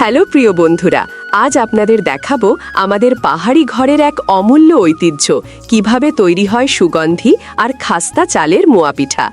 hello প্রিয় বন্ধুরা, আজ আপনাদের দেখাবো আমাদের পাহাড়ি ঘরের এক অমূল্য ঐতিহ্য, কীভাবে তৈরি হয় সুগন্ধি আর খাস্তা চালের মোয়া পিঠা